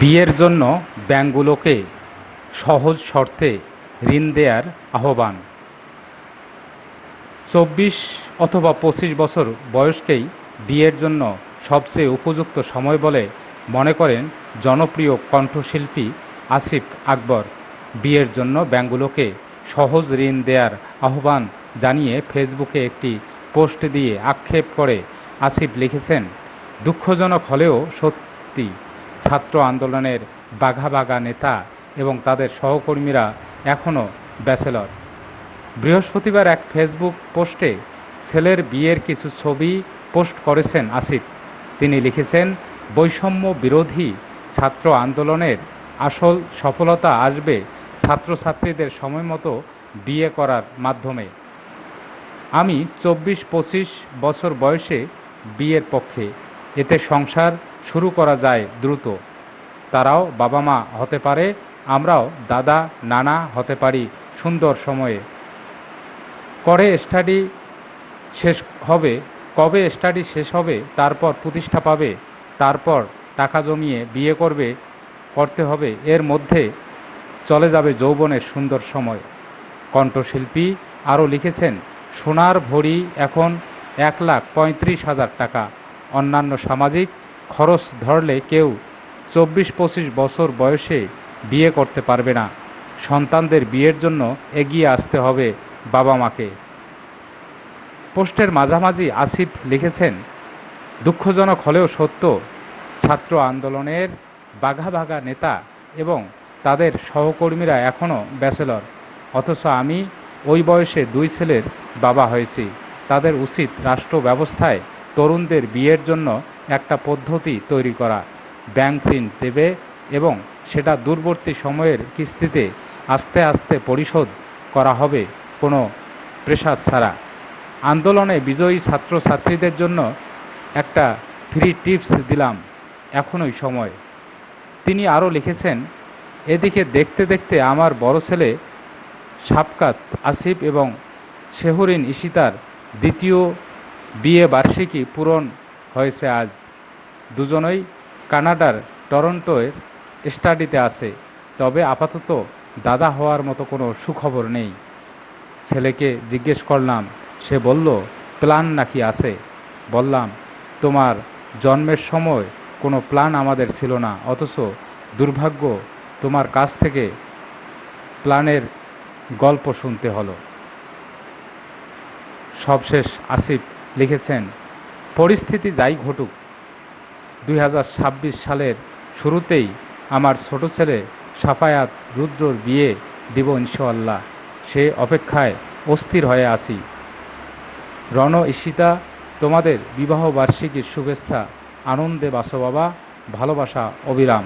বিয়ের জন্য ব্যাঙ্কগুলোকে সহজ শর্তে ঋণ দেয়ার আহ্বান। চব্বিশ অথবা পঁচিশ বছর বয়সকেই বিয়ের জন্য সবচেয়ে উপযুক্ত সময় বলে মনে করেন জনপ্রিয় কণ্ঠশিল্পী আসিফ আকবর। বিয়ের জন্য ব্যাঙ্কগুলোকে সহজ ঋণ দেয়ার আহ্বান জানিয়ে ফেসবুকে একটি পোস্ট দিয়ে আক্ষেপ করে আসিফ লিখেছেন, দুঃখজনক হলেও সত্যি। ছাত্র আন্দোলনের বাঘা বাঘা নেতা এবং তাদের সহকর্মীরা এখনও ব্যাচেলর। বৃহস্পতিবার এক ফেসবুক পোস্টে ছেলের বিয়ের কিছু ছবি পোস্ট করেছেন আসিফ। তিনি লিখেছেন, বৈষম্য বিরোধী ছাত্র আন্দোলনের আসল সফলতা আসবে ছাত্রছাত্রীদের সময় মতো বিয়ে করার মাধ্যমে। আমি চব্বিশ পঁচিশ বছর বয়সে বিয়ের পক্ষে। এতে সংসার শুরু করা যায় দ্রুত। তারাও বাবা মা হতে পারে, আমরাও দাদা, নানা হতে পারি সুন্দর সময়ে। করে স্টাডি শেষ হবে, কবে স্টাডি শেষ হবে, তারপর প্রতিষ্ঠা পাবে, তারপর টাকা জমিয়ে বিয়ে করবে, করতে হবে, এর মধ্যে চলে যাবে যৌবনের সুন্দর সময়। কণ্ঠশিল্পী আরও লিখেছেন, সোনার ভরি এখন এক লাখ পঁয়ত্রিশ হাজার টাকা। অন্যান্য সামাজিক খরচ ধরলে কেউ চব্বিশ পঁচিশ বছর বয়সে বিয়ে করতে পারবে না। সন্তানদের বিয়ের জন্য এগিয়ে আসতে হবে বাবা মাকে পোস্টের মাঝামাঝি আসিফ লিখেছেন, দুঃখজনক হলেও সত্য, ছাত্র আন্দোলনের বাঘা বাঘা নেতা এবং তাদের সহকর্মীরা এখনও ব্যাচেলর। অথচ আমি ওই বয়সে দুই ছেলের বাবা হয়েছি। তাদের উচিত রাষ্ট্র ব্যবস্থায় তরুণদের বিয়ের জন্য একটা পদ্ধতি তৈরি করা। ব্যাংক ঋণ দেবে এবং সেটা দূরবর্তী সময়ের কিস্তিতে আস্তে আস্তে পরিশোধ করা হবে কোনো প্রেশার ছাড়া। আন্দোলনে বিজয়ী ছাত্রছাত্রীদের জন্য একটা ফ্রি টিপস দিলাম এখনই সময়। তিনি আরও লিখেছেন, এদিকে দেখতে দেখতে আমার বড় ছেলে সাবকাত আসিফ এবং শেহরিন ইশিতার দ্বিতীয় বিয়ে বার্ষিকী পূরণ হয়েছে আজ। দুজনই কানাডার টরন্টোয় স্টাডিতে আছে। তবে আপাতত দাদা হওয়ার মতো কোনো সুখবর নেই। ছেলেকে জিজ্ঞেস করলাম, সে বলল, প্ল্যান নাকি আছে? বললাম, তোমার জন্মের সময় কোনো প্ল্যান আমাদের ছিল না। অথচ দুর্ভাগ্য, তোমার কাছ থেকে প্ল্যানের গল্প শুনতে হলো। সবশেষ আসিফ লিখেছেন পরিস্থিতি যাই ঘটুক, দুই হাজার ছাব্বিশ সালের শুরুতেই আমার ছোট ছেলে সাফায়াত রুদ্রর বিয়ে দিব ইনশাল্লাহ সে অপেক্ষায় অস্থির হয়ে আছি। রণ ঈশিতা, তোমাদের বিবাহ বার্ষিকীর শুভেচ্ছা, আনন্দে বাসো বাবা, ভালোবাসা, অবিরাম।